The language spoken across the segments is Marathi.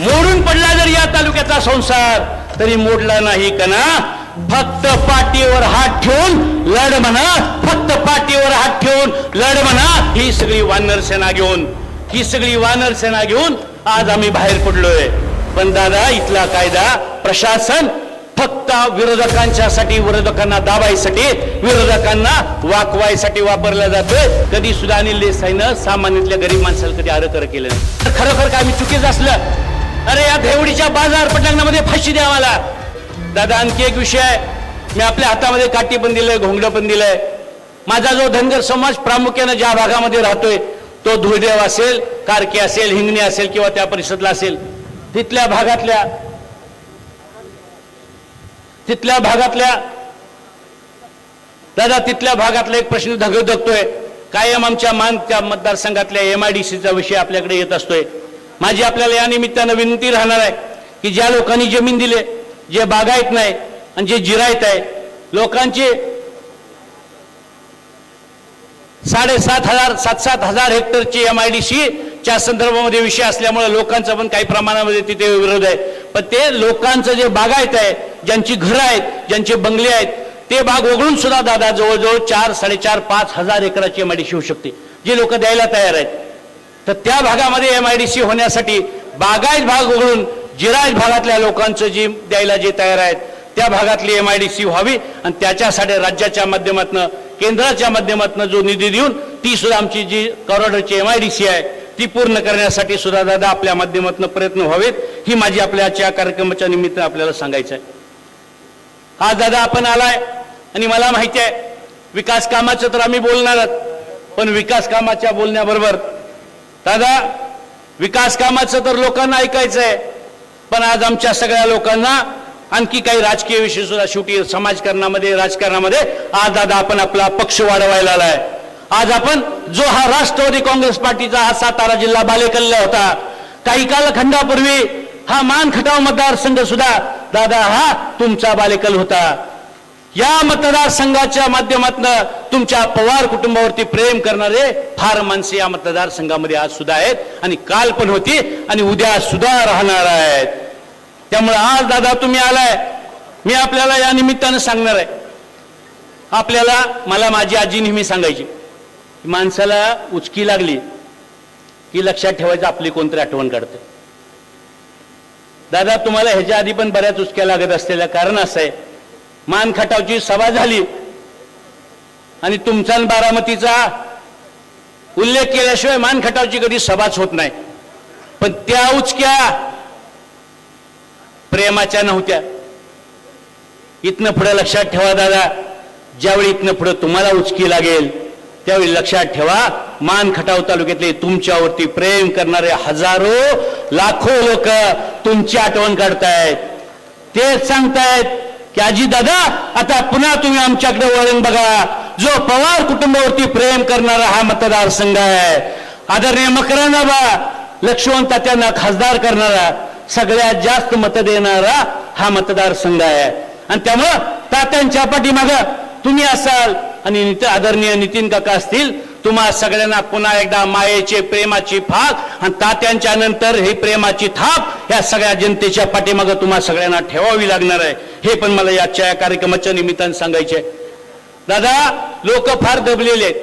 मोडून पडला जर या तालुक्याचा संसार तरी मोडला नाही कना फक्त पाठीवर हात ठेवून लढ म्हणा. फक्त पाठीवर हात ठेवून लढ म्हणा. ही सगळी वानर सेना घेऊन ही सगळी वानर सेना घेऊन आज आम्ही बाहेर पडलोय. पण दादा इथला कायदा प्रशासन फक्त विरोधकांच्यासाठी विरोधकांना दाबायसाठी विरोधकांना वाकवायसाठी वापरला जातोय. कधी सुद्धा अनिल देसाईनं सामान्यातल्या गरीब माणसाला कधी आरकर केलं नाही. तर खरोखर काय मी चुकीच असलं? अरे या घेवडीच्या बाजार पटांगणामध्ये फाशी द्या मला दादा आणखी एक विषय आहे. मी आपल्या हातामध्ये काठी पण दिलंय घोंगडं पण दिलंय. माझा जो धनगर समाज प्रामुख्यानं ज्या भागामध्ये राहतोय तो धुळदेव असेल कारकी असेल हिंगणी असेल किंवा त्या परिषदला असेल तिथल्या भागातल्या तिथल्या भागातल्या दादा तिथल्या भागातला एक प्रश्न धगधगतोय कायम आमच्या मान त्या मतदारसंघातल्या एम आय डी सीचा विषय आपल्याकडे येत असतोय. माझी आपल्याला या निमित्तानं विनंती राहणार आहे की ज्या लोकांनी जमीन दिले जे बागायत नाही आणि जे जिरायत आहे लोकांचे साडेसात हजार सात सात हजार हेक्टरची एम आय डी सी च्या संदर्भामध्ये विषय असल्यामुळे लोकांचा पण काही प्रमाणामध्ये तिथे विरोध आहे. पण ते लोकांचं जे बागायत आहे ज्यांची घरं आहेत ज्यांचे बंगले आहेत ते भाग वगळून सुद्धा दादा जवळजवळ चार साडेचार पाच हजार एकराची एम आय डी सी होऊ शकते. जे लोक द्यायला तयार आहेत. तर त्या भागामध्ये एम आय डी सी होण्यासाठी बागायत भाग उघडून जिराज भागातल्या लोकांचं जी द्यायला जे तयार आहेत त्या भागातली एम आय डी सी व्हावी आणि त्याच्यासाठी राज्याच्या माध्यमातून केंद्राच्या माध्यमातून जो निधी देऊन ती सुद्धा आमची जी करोडची एम आय डी सी आहे ती पूर्ण करण्यासाठी सुद्धा दादा आपल्या माध्यमातून प्रयत्न व्हावेत ही माझी आपल्याच्या कार्यक्रमाच्या निमित्तानं आपल्याला सांगायचं आहे. आज दादा आपण आलाय आणि मला माहिती आहे विकास कामाचं तर आम्ही बोलणारच पण विकास कामाच्या बोलण्याबरोबर दादा विकास कामाचं तर लोकांना ऐकायचं आहे पण आज आमच्या सगळ्या लोकांना आणखी काही राजकीय विषय सुद्धा शेवटी समाजकारणामध्ये राजकारणामध्ये आज दादा आपण आपला पक्ष वाढवायला आलाय. आज आपण जो हा राष्ट्रवादी काँग्रेस पार्टीचा हा सातारा जिल्हा बालेकल्ला होता काही कालखंडापूर्वी हा मान खटाव मतदारसंघ सुद्धा दादा हा तुमचा बालेकल होता. या मतदारसंघाच्या माध्यमातून तुमच्या पवार कुटुंबावरती प्रेम करणारे फार माणसे या मतदारसंघामध्ये आज सुद्धा आहेत आणि काल पण होती आणि उद्या सुद्धा राहणार आहेत. त्यामुळे आज दादा तुम्ही आलाय. मी आपल्याला या निमित्तानं सांगणार आहे. आपल्याला मला माझी आजी नेहमी सांगायची माणसाला उचकी लागली की लक्षात ठेवायचं आपली कोणतरी आठवण काढते. दादा तुम्हाला ह्याच्या आधी पण बऱ्याच उचक्या लागत असलेल्या कारण असं आहे. मान खटावची सभा झाली. आणि तुमचा आणि बारामतीचा उल्लेख केल्याशिवाय मानखटावची कधी सभाच होत नाही. पण त्या उचक्या प्रेमाच्या नव्हत्या. इथनं पुढे लक्षात ठेवा दादा ज्यावेळी इथनं पुढे तुम्हाला उचकी लागेल त्यावेळी लक्षात ठेवा मान खटाव तालुक्यातले तुमच्यावरती प्रेम करणारे हजारो लाखो लोक तुमची आठवण काढतायत. तेच सांगतायत की आजी दादा आता पुन्हा तुम्ही आमच्याकडे वळण बघा. जो पवार कुटुंबावरती प्रेम करणारा हा मतदारसंघ आहे. आदरणीय मकरांना बा लक्ष्मण तात्यांना खासदार करणारा सगळ्यात जास्त मत देणारा हा मतदारसंघ आहे. आणि त्यामुळं तात्यांच्या पाठीमाग तुम्ही असाल आणि आदरणीय नितीन काका असतील तुम्हा सगळ्यांना पुन्हा एकदा मायेचे प्रेमाची फाक आणि तात्यांच्या नंतर ही प्रेमाची थाप या सगळ्या जनतेच्या पाठीमागं तुम्हा सगळ्यांना ठेवावी लागणार आहे. हे पण मला याच्या या कार्यक्रमाच्या निमित्तानं सांगायचे दादा लोक फार दबलेले आहेत.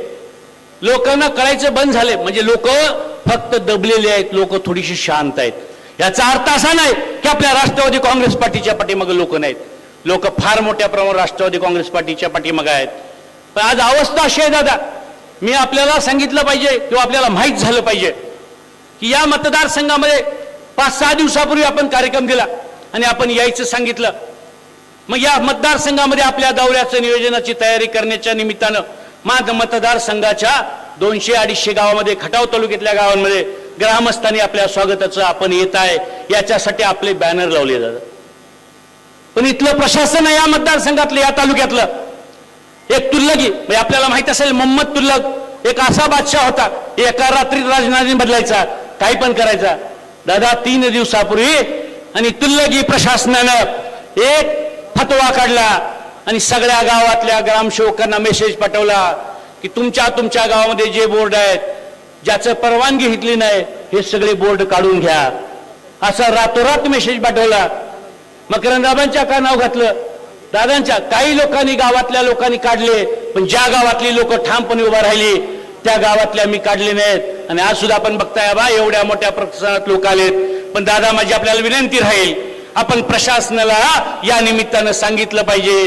लोकांना कळायचं बंद झाले म्हणजे लोक फक्त दबलेले आहेत लोक थोडीशी शांत आहेत. याचा अर्थ असा नाही की आपल्या राष्ट्रवादी काँग्रेस पार्टीच्या पाठीमागे लोक नाहीत. लोक फार मोठ्या प्रमाणात राष्ट्रवादी काँग्रेस पार्टीच्या पाठीमागे आहेत. पण आज अवस्था अशी आहे दादा. मी आपल्याला सांगितलं पाहिजे किंवा आपल्याला माहीत झालं पाहिजे की या मतदारसंघामध्ये पाच सहा दिवसापूर्वी आपण कार्यक्रम दिला आणि आपण यायचं सांगितलं. मग या मतदारसंघामध्ये आपल्या दौऱ्याचं नियोजनाची तयारी करण्याच्या निमित्तानं माझ मतदारसंघाच्या दोनशे अडीचशे गावामध्ये खटाव तालुक्यातल्या गावांमध्ये ग्रामस्थांनी आपल्या स्वागताचं आपण येत आहे याच्यासाठी आपले बॅनर लावले जातात पण इथलं प्रशासन आहे या मतदारसंघातलं या तालुक्यातलं. एक तुल्लगी म्हणजे आपल्याला माहीत असेल मोहम्मद तुल्लक एक असा बादशाह होता एका रात्रीत राजधानी बदलायचा काही पण करायचा. दादा तीन दिवसापूर्वी आणि तुल्लगी प्रशासनानं एक फतवा काढला आणि सगळ्या गावातल्या ग्रामसेवकांना मेसेज पाठवला की तुमच्या तुमच्या गावामध्ये जे बोर्ड आहेत ज्याचं परवानगी घेतली नाही हे सगळे बोर्ड काढून घ्या. असा रातोरात मेसेज पाठवला. मकरंदाबांच्या का नाव घातलं. दादांच्या काही लोकांनी गावातल्या लोकांनी काढले पण ज्या गावातली लोक ठामपणे उभा राहिली त्या गावातल्या मी काढले नाहीत. आणि आज सुद्धा आपण बघताय बा एवढ्या मोठ्या प्रमाणात लोक आलेत. पण दादा माझी आपल्याला विनंती राहील आपण प्रशासनाला या निमित्तानं सांगितलं पाहिजे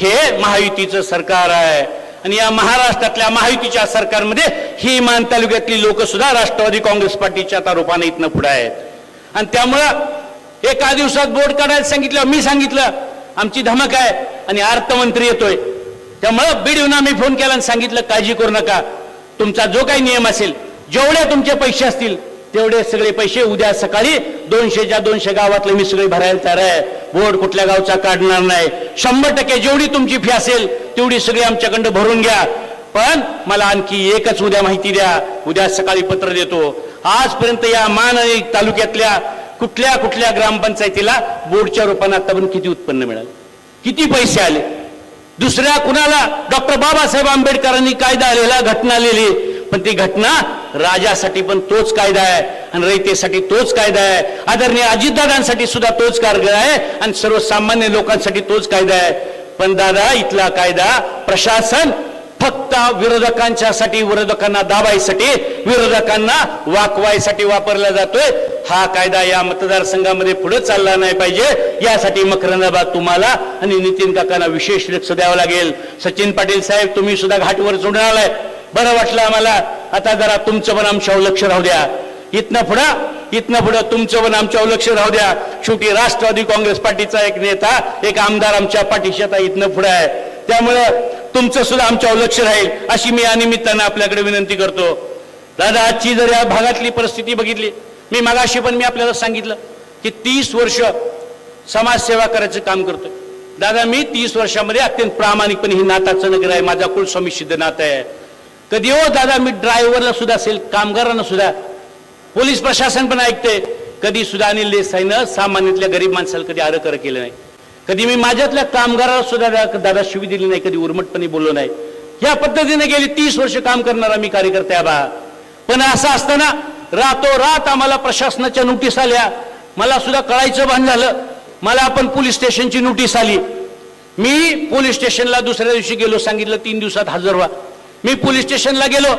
हे महायुतीचं सरकार आहे. आणि या महाराष्ट्रातल्या महायुतीच्या सरकारमध्ये ही मान तालुक्यातली लोक सुद्धा राष्ट्रवादी काँग्रेस पार्टीच्या आता इथनं पुढे आहेत. आणि त्यामुळं एका दिवसात बोर्ड काढायला सांगितलं मी सांगितलं आमची धमक आहे आणि अर्थमंत्री येतोय. त्यामुळं बीड येऊन आम्ही फोन केला आणि सांगितलं काळजी करू नका. तुमचा जो काही नियम असेल जेवढे तुमचे पैसे असतील तेवढे सगळे पैसे उद्या सकाळी दोनशेच्या दोनशे गावातले मी सगळे भरायला तयार आहे. बोर्ड कुठल्या गावचा काढणार नाही. शंभर टक्के जेवढी तुमची फी असेल तेवढी सगळी आमच्याकडं भरून घ्या. पण मला आणखी एकच उद्या माहिती द्या. उद्या सकाळी पत्र देतो. आजपर्यंत या मान तालुक्यातल्या कुठल्या कुठल्या ग्रामपंचायतीला बोर्डच्या रूपाने आतापर्यंत किती उत्पन्न मिळालं? किती पैसे आले? दुसऱ्या कुणाला? डॉक्टर बाबासाहेब आंबेडकरांनी कायदा आलेला घटना लिहिली पण ती घटना राजासाठी पण तोच कायदा आहे आणि रयतेसाठी तोच कायदा आहे. आदरणीय अजितदादांसाठी सुद्धा तोच कारगर आहे आणि सर्वसामान्य लोकांसाठी तोच कायदा आहे. पण दादा इथला कायदा प्रशासन फक्त विरोधकांच्यासाठी विरोधकांना दाबायसाठी विरोधकांना वाकवायसाठी वापरला जातोय. हा कायदा या मतदारसंघामध्ये पुढे चालला नाही पाहिजे. यासाठी मकरंदाबाद तुम्हाला आणि नितीन काकांना विशेष लक्ष द्यावं लागेल. सचिन पाटील साहेब तुम्ही सुद्धा घाटवर सोडून आलाय. बरं वाटलं आम्हाला. आता जरा तुमचं पण आमच्यावर लक्ष राहू द्या. इथनं पुढं इथनं पुढं तुमचं पण आमच्यावर लक्ष राहू द्या. शेवटी राष्ट्रवादी काँग्रेस पार्टीचा एक नेता एक आमदार आमच्या पाठीशी आता इथनं पुढे आहे. त्यामुळे तुमचं सुद्धा आमच्यावर लक्ष राहील अशी मी या निमित्तानं आपल्याकडे विनंती करतो. दादा आजची जर या भागातली परिस्थिती बघितली मी मागाशी पण मी आपल्याला सांगितलं की तीस वर्ष समाजसेवा करायचं काम करतोय. दादा मी तीस वर्षामध्ये अत्यंत प्रामाणिकपणे ही नाताचं नगर आहे माझा कुलस्वामी सिद्ध नातं आहे. कधी हो दादा मी ड्रायव्हरला सुद्धा असेल कामगारांना सुद्धा पोलीस प्रशासन पण ऐकते कधी सुद्धा अनिल देसाईनं सामान्यातल्या गरीब माणसाला कधी आरं कर केलं नाही. कधी मी माझ्यातल्या कामगाराला सुद्धा दादा शिवी दिली नाही कधी उर्मटपणे बोललो नाही. या पद्धतीने गेली तीस वर्ष काम करणारा मी कार्यकर्ते आहे बा. पण असं असताना रातोरात आम्हाला प्रशासनाच्या नोटीस आल्या. मला सुद्धा कळायचं भान झालं. मला आपण पोलीस स्टेशनची नोटीस आली. मी पोलीस स्टेशनला दुसऱ्या दिवशी गेलो सांगितलं तीन दिवसात हजर व्हा. मी पोलीस स्टेशनला गेलो.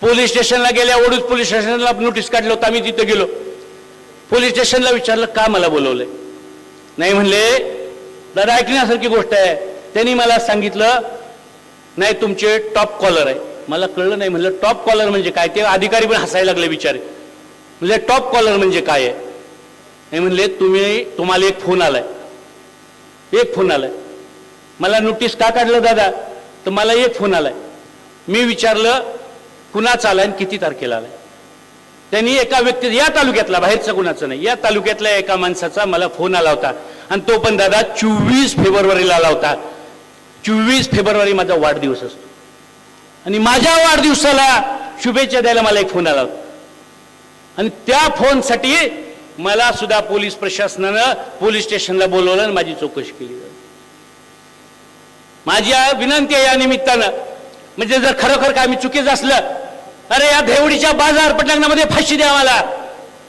पोलीस स्टेशनला गेल्या ओढूच पोलीस स्टेशनला नोटीस काढलं होतं आम्ही तिथं गेलो. पोलीस स्टेशनला विचारलं का मला बोलवलंय? नाही म्हणले दादा ऐकण्यासारखी गोष्ट आहे. त्यांनी मला सांगितलं नाही तुमचे टॉप कॉलर आहे. मला कळलं नाही म्हणलं टॉप कॉलर म्हणजे काय? ते अधिकारी पण हसायला लागले विचारे म्हणजे टॉप कॉलर म्हणजे काय आहे? नाही म्हणले तुम्ही तुम्हाला एक फोन आलाय. एक फोन आलाय. मला नोटीस का काढलं दादा? तर मला एक फोन आलाय. मी विचारलं कुणाचा आलाय आणि किती तारखेला आलाय? त्यांनी एका व्यक्ती या तालुक्यातला बाहेरचा कुणाचा नाही. या तालुक्यातल्या एका माणसाचा मला फोन आला होता. आणि तो पण दादा चोवीस फेब्रुवारीला आला होता. चोवीस फेब्रुवारी माझा वाढदिवस असतो. आणि माझ्या वाढदिवसाला शुभेच्छा द्यायला मला एक फोन आला होता. आणि त्या फोनसाठी मला सुद्धा पोलीस प्रशासनानं पोलीस स्टेशनला बोलवलं आणि माझी चौकशी केली. माझी विनंती आहे या निमित्तानं. म्हणजे जर खरोखर काय मी चुकीचं असलं अरे या देवडीच्या बाजार पटलग्नामध्ये फाशी द्या मला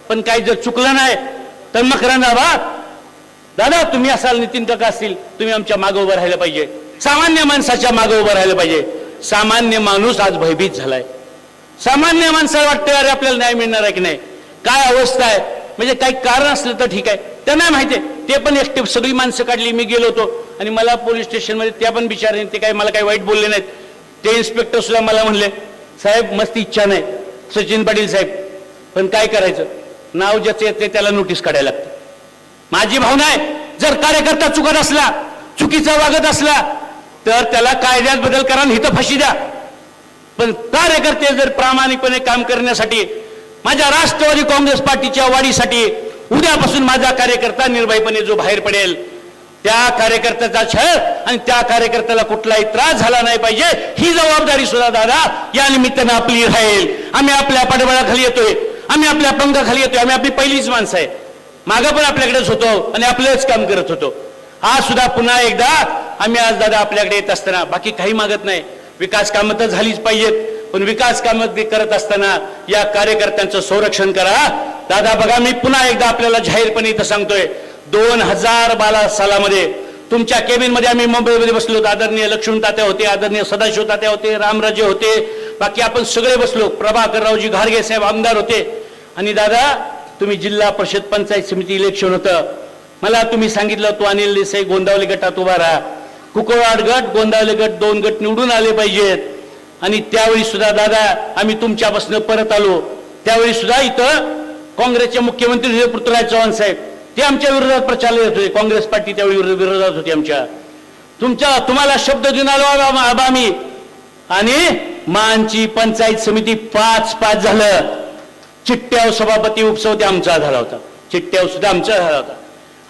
पण काही जर चुकलं नाही तर मग बा. दादा तुम्ही असाल नितीन काका असतील तुम्ही आमच्या मागं उभं राहिलं पाहिजे. सामान्य माणसाच्या मागं उभं राहिलं पाहिजे. सामान्य माणूस आज भयभीत झालाय. सामान्य माणसाला वाटतं अरे आपल्याला न्याय मिळणार आहे की नाही? काय अवस्था आहे? म्हणजे काही कारण असलं तर ठीक आहे. त्यांना माहिती आहे. ते पण एकटे सगळी माणसं काढली मी गेलो होतो. आणि मला पोलीस स्टेशनमध्ये त्या पण बिचारे ते काही मला काही वाईट बोलले नाहीत. ते इन्स्पेक्टर सुद्धा मला म्हणले साहेब मस्त इच्छा नाही. सचिन पाटील साहेब पण काय करायचं? नाव ज्याचं येते त्याला नोटीस काढायला माझी भावना आहे जर कार्यकर्ता चुकत असला चुकीचा वागत असला तर त्याला कायद्यात बदल करा आणि इथं फाशी द्या. पण कार्यकर्ते जर प्रामाणिकपणे काम करण्यासाठी माझ्या राष्ट्रवादी काँग्रेस पार्टीच्या वाढीसाठी उद्यापासून माझा कार्यकर्ता निर्भयपणे जो बाहेर पडेल त्या कार्यकर्त्याचा छळ आणि त्या कार्यकर्त्याला कुठलाही त्रास झाला नाही पाहिजे ही जबाबदारी सुद्धा दादा या निमित्तानं आपली राहील. आम्ही आपल्या पाठबळाखाली येतोय आम्ही आपल्या पंखाखाली येतोय आम्ही आपली पहिलीच माणसं आहे. मागं पण आपल्याकडेच होतो आणि आपलंच काम करत होतो. आज सुद्धा पुन्हा एकदा आम्ही आज दादा आपल्याकडे येत असताना बाकी काही मागत नाही. विकास कामं तर झालीच पाहिजेत पण विकास कामं करत असताना या कार्यकर्त्यांचं संरक्षण करा. दादा बघा मी पुन्हा एकदा आपल्याला जाहीरपणे इथं सांगतोय दोन हजार बारा सालामध्ये तुमच्या केबिनमध्ये आम्ही मुंबईमध्ये बसलो. होतो आदरणीय लक्ष्मण तात्या होते आदरणीय सदाशिव तात्या होते रामराजे होते. बाकी आपण सगळे बसलो. प्रभाकररावजी घारगे साहेब आमदार होते. आणि दादा तुम्ही जिल्हा परिषद पंचायत समिती इलेक्शन होतं. मला तुम्ही सांगितलं तो अनिल देसाई गोंदावले गटात उभा राहा. कुकवाड गट गोंदावले गट दोन गट निवडून आले पाहिजेत. आणि त्यावेळी सुद्धा दादा आम्ही तुमच्यापासून परत आलो. त्यावेळी सुद्धा इथं काँग्रेसचे मुख्यमंत्री हे पृथ्वीराज चव्हाण साहेब ते आमच्या विरोधात प्रचार येत होते. काँग्रेस पार्टी त्यावेळी विरोधात होती आमच्या. तुमच्या तुम्हाला शब्द देऊन आलो आबा- आबा आम्ही. आणि मानची पंचायत समिती पाच पाच झालं. चिट्ट्याव सभापती उपसव ते आमचा झाला होता. चिट्ट्याव सुद्धा आमचा झाला होता.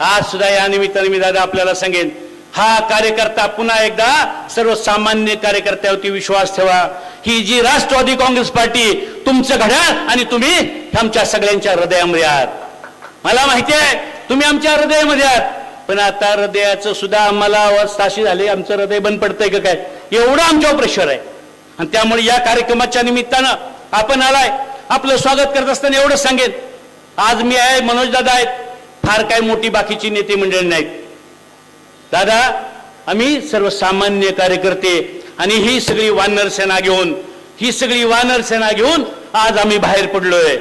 आज सुद्धा या निमित्ताने मी दादा आपल्याला सांगेन हा कार्यकर्ता पुन्हा एकदा सर्वसामान्य कार्यकर्त्यावरती विश्वास ठेवा. ही जी राष्ट्रवादी काँग्रेस पार्टी तुमचं घड्याळ आणि तुम्ही आमच्या सगळ्यांच्या हृदयामध्ये आहात. मला माहिती आहे तुम्ही आमच्या हृदयामध्ये आहात. पण आता हृदयाचं सुद्धा आम्हाला अवस्था अशी झाली आमचं हृदय बंद पडतंय का काय? एवढं आमच्यावर प्रेशर आहे. आणि त्यामुळे या कार्यक्रमाच्या निमित्तानं आपण आलाय. आपलं स्वागत करत असताना एवढंच सांगेन. आज मी आहे मनोज दादा आहेत. फार काय मोठी बाकीची नेते मंडळी नाहीत. दादा आम्ही सर्वसामान्य कार्यकर्ते आणि ही सगळी वानर सेना घेऊन ही सगळी वानर सेना घेऊन आज आम्ही बाहेर पडलोय.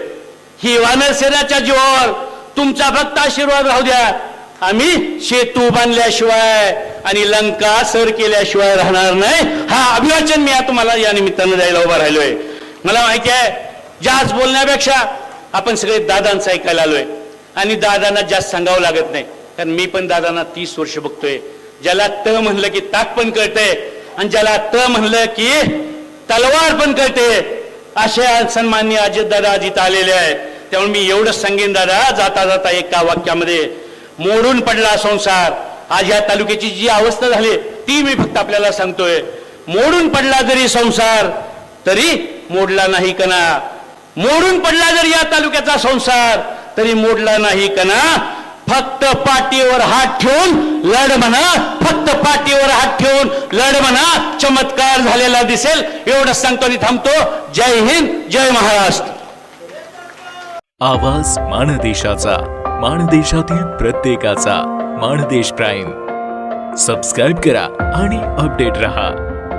ही वानर सेनाच्या जीवावर तुमचा फक्त आशीर्वाद राहू द्या. आम्ही सेतू बांधल्याशिवाय आणि लंका सर केल्याशिवाय राहणार नाही. हा अभिवाचन मी तुम्हाला या निमित्तानं द्यायला उभा राहिलोय. मला माहिती आहे जास्त बोलण्यापेक्षा आपण सगळे दादांचं ऐकायला आलोय. आणि दादांना जास्त सांगावं लागत नाही. कारण मी पण दादांना तीस वर्ष बघतोय. ज्याला त म्हणलं की ताक पण कळतंय आणि ज्याला त म्हणलं की तलवार पण कळते असे सन्मान्य अजित दादा अजित आलेले आहेत. त्यामुळे मी एवढंच सांगेन दादा जाता जाता एका वाक्यामध्ये. मोडून पडला संसार. आज या तालुक्याची जी अवस्था झाली ती मी फक्त आपल्याला सांगतोय. मोडून पडला जरी संसार तरी मोडला नाही कणा मोडून पडला जरी या तालुक्याचा संसार तरी मोडला नाही कना फक्त पाठीवर हात ठेवून लढ म्हणा. फक्त पाठीवर हात ठेवून लढ म्हणा. चमत्कार झालेला दिसेल. एवढंच सांगतो आणि थांबतो. जय हिंद जय महाराष्ट्र. आवाज माणदेशाचा माणदेशातील प्रत्येकाचा. माणदेश प्राईम. सबस्क्राईब करा आणि अपडेट रहा.